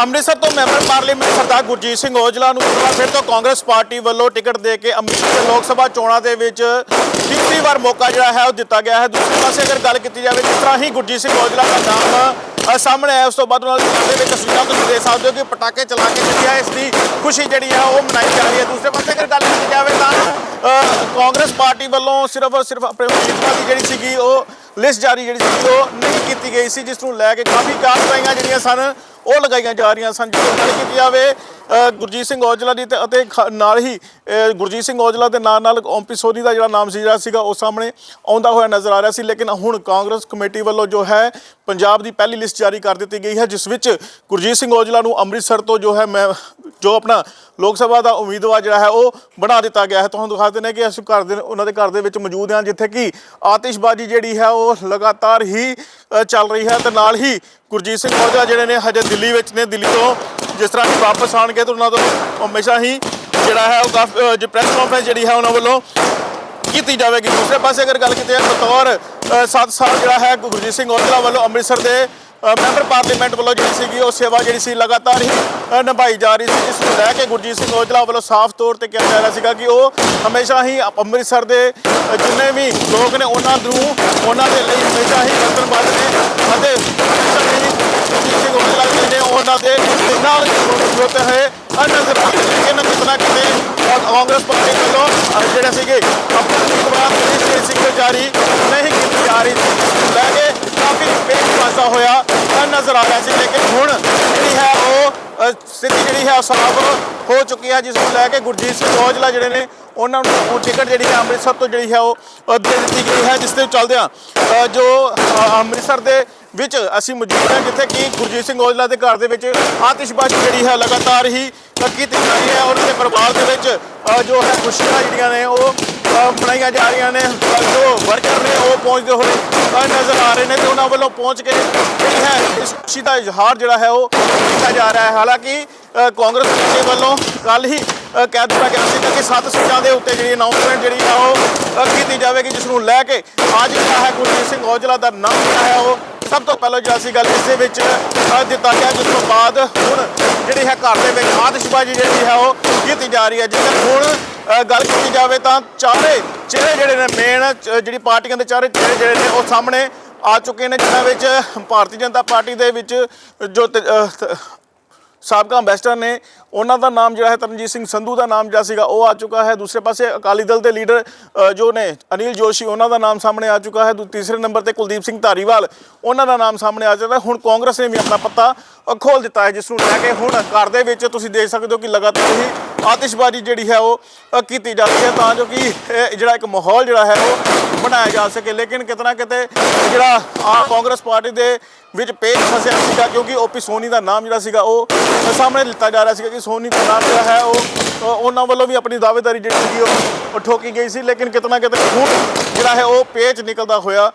ਅੰਮ੍ਰਿਤਸਰ ਤੋਂ member parliament Sardar Gurjeet Singh Aujla ਨੂੰ ਇੱਕ ਵਾਰ ਫਿਰ ਤੋਂ ਕਾਂਗਰਸ ਪਾਰਟੀ ਵੱਲੋਂ ਟਿਕਟ ਦੇ ਕੇ ਅੰਮ੍ਰਿਤਸਰ ਲੋਕ ਸਭਾ ਚੋਣਾਂ ਦੇ ਵਿੱਚ ਤੀਸਰੀ ਵਾਰ ਮੌਕਾ ਜਿਹੜਾ ਹੈ ਉਹ ਦਿੱਤਾ ਗਿਆ ਹੈ। ਦੂਸਰੇ ਪਾਸੇ ਅਗਰ ਗੱਲ ਕੀਤੀ ਜਾਵੇ, ਜਿਸ ਤਰ੍ਹਾਂ ਹੀ ਗੁਰਜੀਤ ਸਿੰਘ ਔਜਲਾ ਦਾ ਨਾਮ ਸਾਹਮਣੇ ਆਇਆ ਉਸ ਤੋਂ ਬਾਅਦ ਉਹਨਾਂ ਦੇ ਦੇ ਵਿੱਚ ਤਸਵੀਰਾਂ ਤੁਸੀਂ ਦੇਖ ਸਕਦੇ ਹੋ ਕਿ ਪਟਾਕੇ ਚਲਾ ਕੇ ਜਿਹੜੀ ਹੈ ਇਸ ਦੀ ਖੁਸ਼ੀ ਜਿਹੜੀ ਹੈ ਉਹ ਮਨਾਈ ਜਾ ਰਹੀ ਹੈ। ਦੂਸਰੇ ਪਾਸੇ ਅਗਰ ਗੱਲ ਕੀਤੀ ਜਾਵੇ ਤਾਂ ਕਾਂਗਰਸ ਪਾਰਟੀ ਵੱਲੋਂ ਸਿਰਫ ਸਿਰਫ ਆਪਣੇ ਉਮੀਦਵਾਰਾਂ ਦੀ ਜਿਹੜੀ ਸੀਗੀ, ਉਹ ਲਿਸਟ ਜਾਰੀ ਜਿਹੜੀ ਸੀ ਉਹ ਨਹੀਂ ਕੀਤੀ ਗਈ ਸੀ, ਜਿਸ ਨੂੰ ਲੈ ਕੇ ਕਾਫੀ ਕਾਰਵਾਈਆਂ ਜਿਹੜੀਆਂ ਸਨ, ਉਹ ਲਗਾਈਆਂ ਜਾ ਰਹੀਆਂ ਸਨ। ਜਦੋਂ ਗੱਲ ਕੀਤੀ ਜਾਵੇ ਗੁਰਜੀਤ ਸਿੰਘ ਔਜਲਾ ਦੀ ਤੇ ਅਤੇ ਖ- ਨਾਲ ਹੀ ਗੁਰਜੀਤ ਸਿੰਘ ਔਜਲਾ ਦੇ ਨਾਲ ਨਾਲ ਓਮਪੀ ਸੋਨੀ ਦਾ ਜਿਹੜਾ ਨਾਮ ਸੀ, ਜਿਹੜਾ ਸੀਗਾ, ਉਹ ਸਾਹਮਣੇ ਆਉਂਦਾ ਹੋਇਆ ਨਜ਼ਰ ਆ ਰਿਹਾ ਸੀ। ਲੇਕਿਨ ਹੁਣ ਕਾਂਗਰਸ ਕਮੇਟੀ ਵੱਲੋਂ ਜੋ ਹੈ, ਪੰਜਾਬ ਦੀ ਪਹਿਲੀ ਲਿਸਟ ਜਾਰੀ ਕਰ ਦਿੱਤੀ ਗਈ ਹੈ, ਜਿਸ ਵਿੱਚ ਗੁਰਜੀਤ ਸਿੰਘ ਔਜਲਾ ਨੂੰ ਅੰਮ੍ਰਿਤਸਰ ਤੋਂ ਜੋ ਹੈ, ਮੈਂ ਜੋ ਆਪਣਾ ਲੋਕ ਸਭਾ ਦਾ ਉਮੀਦਵਾਰ ਜਿਹੜਾ ਹੈ ਉਹ ਬਣਾ ਦਿੱਤਾ ਗਿਆ ਹੈ। ਤੁਹਾਨੂੰ ਦਿਖਾ ਦਿੰਦੇ ਹਾਂ ਕਿ ਅਸੀਂ ਘਰ ਦੇ ਉਹਨਾਂ ਦੇ ਘਰ ਦੇ ਵਿੱਚ ਮੌਜੂਦ ਹਾਂ, ਜਿੱਥੇ ਕਿ ਆਤਿਸ਼ਬਾਜ਼ੀ ਜਿਹੜੀ ਹੈ ਉਹ ਲਗਾਤਾਰ ਹੀ ਚੱਲ ਰਹੀ ਹੈ ਤੇ ਨਾਲ ਹੀ ਗੁਰਜੀਤ ਸਿੰਘ ਔਜਲਾ ਜਿਹੜੇ ਨੇ ਹਜੇ ਦਿੱਲੀ ਵਿੱਚ ਨੇ। ਦਿੱਲੀ ਤੋਂ ਜਿਸ ਤਰ੍ਹਾਂ ਹੀ ਵਾਪਸ ਆਣਗੇ ਤਾਂ ਉਹਨਾਂ ਤੋਂ ਹਮੇਸ਼ਾ ਹੀ ਜਿਹੜਾ ਹੈ ਉਹ ਕਾਫੀ ਪ੍ਰੈਸ ਕਾਨਫਰੰਸ ਜਿਹੜੀ ਹੈ ਉਹਨਾਂ ਵੱਲੋਂ ਕੀਤੀ ਜਾਵੇਗੀ। ਦੂਸਰੇ ਪਾਸੇ ਅਗਰ ਗੱਲ ਕੀਤੀ ਜਾਵੇ ਬਤੌਰ 7 ਸਾਲ ਜਿਹੜਾ ਹੈ ਗੁਰਜੀਤ ਸਿੰਘ ਔਜਲਾ ਵੱਲੋਂ ਅੰਮ੍ਰਿਤਸਰ ਦੇ ਮੈਂਬਰ ਪਾਰਲੀਮੈਂਟ ਵੱਲੋਂ ਜਿਹੜੀ ਸੀਗੀ ਉਹ ਸੇਵਾ ਜਿਹੜੀ ਸੀ ਲਗਾਤਾਰ ਹੀ ਨਿਭਾਈ ਜਾ ਰਹੀ ਸੀ ਇਸ ਨੂੰ ਲੈ ਕੇ ਗੁਰਜੀਤ ਸਿੰਘ ਔਜਲਾ ਵੱਲੋਂ ਸਾਫ਼ ਤੌਰ ਤੇ ਕਿਹਾ ਜਾ ਰਿਹਾ ਸੀਗਾ ਕਿ ਉਹ ਹਮੇਸ਼ਾ ਹੀ ਅੰਮ੍ਰਿਤਸਰ ਦੇ ਜਿੰਨੇ ਵੀ ਲੋਕ ਨੇ ਉਹਨਾਂ ਨੂੰ ਉਹਨਾਂ ਦੇ ਲਈ ਹਮੇਸ਼ਾ ਹੀ ਵਤਨਵਾਦ ਨੇ ਅਤੇ ਗੁਰਜੀਤ ਸਿੰਘ ਔਜਲਾ ਜੀ ਨੇ ਉਹਨਾਂ ਦੇ ਨਾਲ ਜੁੜਦੇ ਹੋਏ ਨਜ਼ਰ ਆ ਰਹੇ ਨੇ ਕਿਤਨਾ ਕਿਤੇ ਅ, ਕਾਂਗਰਸ ਪਾਰਟੀ ਵੱਲੋਂ ਜਿਹੜੇ ਸੀਗੇ ਆਪਣੇ ਉਮੀਦਵਾਰ ਦੀ ਲਿਸਟ ਜਾਰੀ ਨਹੀਂ ਕੀਤੀ ਜਾ ਰਹੀ ਸੀ। ਜਿਸ ਨੂੰ ਲੈ ਹੋਇਆ ਅ, ਨਜ਼ਰ ਆ ਰਿਹਾ ਸੀ ਲੇਕਿਨ ਹੁਣ ਜਿਹੜੀ ਹੈ ਉਹ ਸਥਿਤੀ ਜਿਹੜੀ ਹੈ ਉਹ ਸਾਫ਼ ਹੋ ਚੁੱਕੀ ਹੈ ਜਿਸ ਨੂੰ ਲੈ ਕੇ ਗੁਰਜੀਤ ਸਿੰਘ ਔਜਲਾ ਜਿਹੜੇ ਨੇ ਉਹਨਾਂ ਨੂੰ ਟਿਕਟ ਜਿਹੜੀ ਹੈ ਅੰਮ੍ਰਿਤਸਰ ਤੋਂ ਜਿਹੜੀ ਹੈ ਉਹ ਦੇ ਦਿੱਤੀ ਗਈ ਹੈ ਜਿਸ ਦੇ ਚੱਲਦਿਆਂ ਜੋ ਅੰਮ੍ਰਿਤਸਰ ਦੇ ਵਿੱਚ ਅਸੀਂ ਮੌਜੂਦ ਹਾਂ ਜਿੱਥੇ ਕਿ ਗੁਰਜੀਤ ਸਿੰਘ ਔਜਲਾ ਦੇ ਘਰ ਦੇ ਵਿੱਚ ਆਤਿਸ਼ਬਾਜ਼ੀ ਜਿਹੜੀ ਹੈ ਲਗਾਤਾਰ ਹੀ ਕੀਤੀ ਜਾ ਰਹੀ ਹੈ ਔਰ ਉਹਦੇ ਪਰਿਵਾਰ ਦੇ ਵਿੱਚ ਜੋ ਹੈ ਖੁਸ਼ੀਆਂ ਜਿਹੜੀਆਂ ਨੇ ਉਹ ਅ, ਮਨਾਈਆਂ ਜਾ ਰਹੀਆਂ ਨੇ ਜੋ ਵਰਕਰ ਨੇ ਉਹ ਪਹੁੰਚਦੇ ਹੋਏ ਨਜ਼ਰ ਆ ਰਹੇ ਨੇ ਤੇ ਉਹਨਾਂ ਵੱਲੋਂ ਪਹੁੰਚ ਕੇ ਜਿਹੜੀ ਹੈ ਇਸ ਖੁਸ਼ੀ ਦਾ ਇਜ਼ਹਾਰ ਜਿਹੜਾ ਹੈ ਉਹ ਕੀਤਾ ਜਾ ਰਿਹਾ ਹੈ। ਹਾਲਾਂਕਿ ਕਾਂਗਰਸ ਦੇ ਵੱਲੋਂ ਕੱਲ ਹੀ ਕਹਿ ਦਿੱਤਾ ਗਿਆ ਸੀ ਕਿ ਸੱਤ ਸੀਟਾਂ ਦੇ ਉੱਤੇ ਜਿਹੜੀ ਅਨਾਉਂਸਮੈਂਟ ਜਿਹੜੀ ਹੈ ਉਹ ਕੀਤੀ ਜਾਵੇਗੀ, ਜਿਸ ਨੂੰ ਲੈ ਕੇ ਅੱਜ ਜਿਹੜਾ ਹੈ ਗੁਰਜੀਤ ਸਿੰਘ ਔਜਲਾ ਦਾ ਨਾਮ ਜਿਹੜਾ ਹੈ ਉਹ ਸਭ ਤੋਂ ਪਹਿਲਾਂ ਜਿਹੜਾ ਸੀ ਗੱਲ ਇਸ ਦੇ ਵਿੱਚ ਦਿੱਤਾ ਗਿਆ, ਜਿਸ ਤੋਂ ਬਾਅਦ ਹੁਣ ਜਿਹੜੀ ਹੈ ਘਰ ਦੇ ਵਿੱਚ ਆਤਿਸ਼ਬਾਜ਼ੀ ਜਿਹੜੀ ਹੈ ਉਹ ਕੀਤੀ ਜਾ ਰਹੀ ਹੈ। ਜੇਕਰ ਹੁਣ ਗੱਲ ਕੀਤੀ ਜਾਵੇ ਤਾਂ ਚਾਰੇ ਚਿਹਰੇ ਜਿਹੜੇ ਨੇ ਮੇਨ ਜਿਹੜੀ ਪਾਰਟੀਆਂ ਦੇ ਚਾਰੇ ਚਿਹਰੇ ਜਿਹੜੇ ਨੇ ਉਹ ਸਾਹਮਣੇ ਆ ਚੁੱਕੇ ਨੇ ਜਿਨ੍ਹਾਂ ਵਿੱਚ ਭਾਰਤੀ ਜਨਤਾ ਪਾਰਟੀ ਦੇ ਵਿੱਚ ਜੋ ਤ- ਸਾਬਕਾ ਅੰਬੈਸਡਰ ਨੇ ਉਹਨਾਂ ਦਾ ਨਾਮ ਜਿਹੜਾ ਹੈ ਤਰਨਜੀਤ ਸਿੰਘ ਸੰਧੂ ਦਾ ਨਾਮ ਜਿਹੜਾ ਸੀਗਾ ਉਹ ਆ ਚੁੱਕਾ ਹੈ। ਦੂਸਰੇ ਪਾਸੇ ਅਕਾਲੀ ਦਲ ਦੇ ਲੀਡਰ ਜੋ ਨੇ ਅਨਿਲ ਜੋਸ਼ੀ ਉਹਨਾਂ ਦਾ ਨਾਮ ਸਾਹਮਣੇ ਆ ਚੁੱਕਾ ਹੈ। ਦੂ- ਤੀਸਰੇ ਨੰਬਰ ਤੇ ਕੁਲਦੀਪ ਸਿੰਘ ਧਾਰੀਵਾਲ ਉਹਨਾਂ ਦਾ ਨਾਮ ਸਾਹਮਣੇ ਆ ਚੁੱਕਾ ਹੁਣ ਕਾਂਗਰਸ ਨੇ ਵੀ ਆਪਣਾ ਪੱਤਾ ਅ, ਖੋਲ ਦਿੱਤਾ ਹੈ ਜਿਸ ਨੂੰ ਲੈ ਕੇ ਹੁਣ ਘਰ ਦੇ ਵਿੱਚ ਤੁਸੀਂ ਦੇਖ ਸਕਦੇ ਹੋ ਕਿ ਲਗਾਤਾਰ ਹੀ ਆਤਿਸ਼ਬਾਜ਼ੀ ਜਿਹੜੀ ਹੈ ਉਹ ਅ, ਕੀਤੀ ਜਾ ਰਹੀ ਹੈ ਤਾਂ ਜੋ ਕਿ ਇਹ ਜਿਹੜਾ ਇੱਕ ਮਾਹੌਲ ਜਿਹੜਾ ਹੈ ਉਹ ਬਣਾਇਆ ਜਾ ਸਕੇ। ਲੇਕਿਨ ਕਿਤਨਾ ਕਿਤੇ ਜਿਹੜਾ ਆ ਕਾਂਗਰਸ ਪਾਰਟੀ ਦੇ ਵਿੱਚ ਪੇਚ ਫਸਿਆ ਸੀਗਾ ਕਿਉਂਕਿ ਓਪੀ ਸੋਨੀ ਦਾ ਨਾਮ ਜਿਹੜਾ ਸੀਗਾ ਉਹ ਸਾਹਮਣੇ ਲਿੱਤਾ ਜਾ ਰਿਹਾ ਸੀਗਾ ਕਿ ਸੋਨੀ ਦਾ ਨਾਮ ਜਿਹੜਾ ਹੈ ਉਹ ਉਹਨਾਂ ਵੱਲੋਂ ਵੀ ਆਪਣੀ ਦਾਅਵੇਦਾਰੀ ਜਿਹੜੀ ਸੀਗੀ ਉਹ- ਠੋਕੀ ਗਈ ਸੀ, ਲੇਕਿਨ ਕਿਤਨਾ ਕਿਤੇ ਹੁਣ ਜਿਹੜਾ ਹੈ ਉਹ ਪੇਚ ਨਿਕਲਦਾ ਹੋਇਆ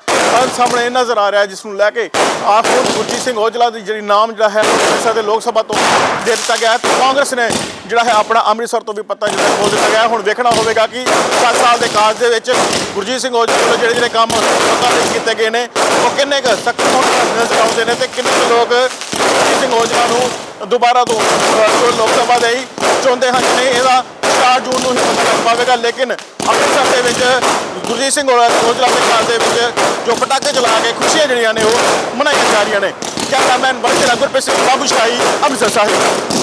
ਸਾਹਮਣੇ ਨਜ਼ਰ ਆ ਰਿਹਾ ਜਿਸ ਨੂੰ ਲੈ ਕੇ ਆਪ ਨੂੰ ਗੁਰਜੀਤ ਸਿੰਘ ਔਜਲਾ ਦੀ ਜਿਹੜੀ ਨਾਮ ਜਿਹੜਾ ਹੈ ਅੰਮ੍ਰਿਤਸਰ ਦੇ ਲੋਕ ਸਭਾ ਤੋਂ ਦੇ ਦਿੱਤਾ ਗਿਆ ਹੈ। ਕਾਂਗਰਸ ਨੇ ਜਿਹੜਾ ਹੈ ਆਪਣਾ ਅੰਮ੍ਰਿਤਸਰ ਤੋਂ ਵੀ ਪੱਤਾ ਜਿਹੜਾ ਖੋਲ ਦਿੱਤਾ ਗਿਆ ਹੁਣ ਵੇਖਣਾ ਹੋਵੇਗਾ ਕਿ 7 ਸਾਲ ਦੇ ਕਾਜ ਦੇ ਵਿੱਚ ਗੁਰਜੀਤ ਸਿੰਘ ਔਜਲਾ ਵੱਲੋਂ ਜਿਹੜੇ ਜਿਹੜੇ ਕੰਮ ਸੰਪਾਦਿਤ ਕੀਤੇ ਗਏ ਨੇ, ਉਹ ਕਿੰਨੇ ਕੁ ਸਖਤ ਨਜ਼ਰ ਨੇ ਤੇ ਕਿੰਨੇ ਕੁ ਲੋਕ ਗੁਰਜੀਤ ਸਿੰਘ ਔਜਲਾ ਨੂੰ ਦੁਬਾਰਾ ਤੋਂ ਜੋ ਲੋਕ ਸਭਾ ਦੇ ਹੀ ਚਾਹੁੰਦੇ ਹਨ ਕਿ ਇਹਦਾ 4 ਜੂਨ ਨੂੰ ਹੀ ਪਤਾ ਲੱਗ ਪਾਵੇਗਾ। ਲੇਕਿਨ ਅੰਮ੍ਰਿਤਸਰ ਦੇ ਵਿੱਚ ਗੁਰਜੀਤ ਸਿੰਘ ਔਜਲਾ ਦੇ ਘਰ ਦੇ ਵਿੱਚ ਜੋ ਪਟਾਕੇ ਚਲਾ ਕੇ ਖੁਸ਼ੀਆਂ ਜਿਹੜੀਆਂ ਨੇ ਉਹ ਮਨਾਈਆਂ ਜਾ ਰਹੀਆਂ ਨੇ। Cameraman worker Gurpreet Singh Babushahi, Amritsar Sahib.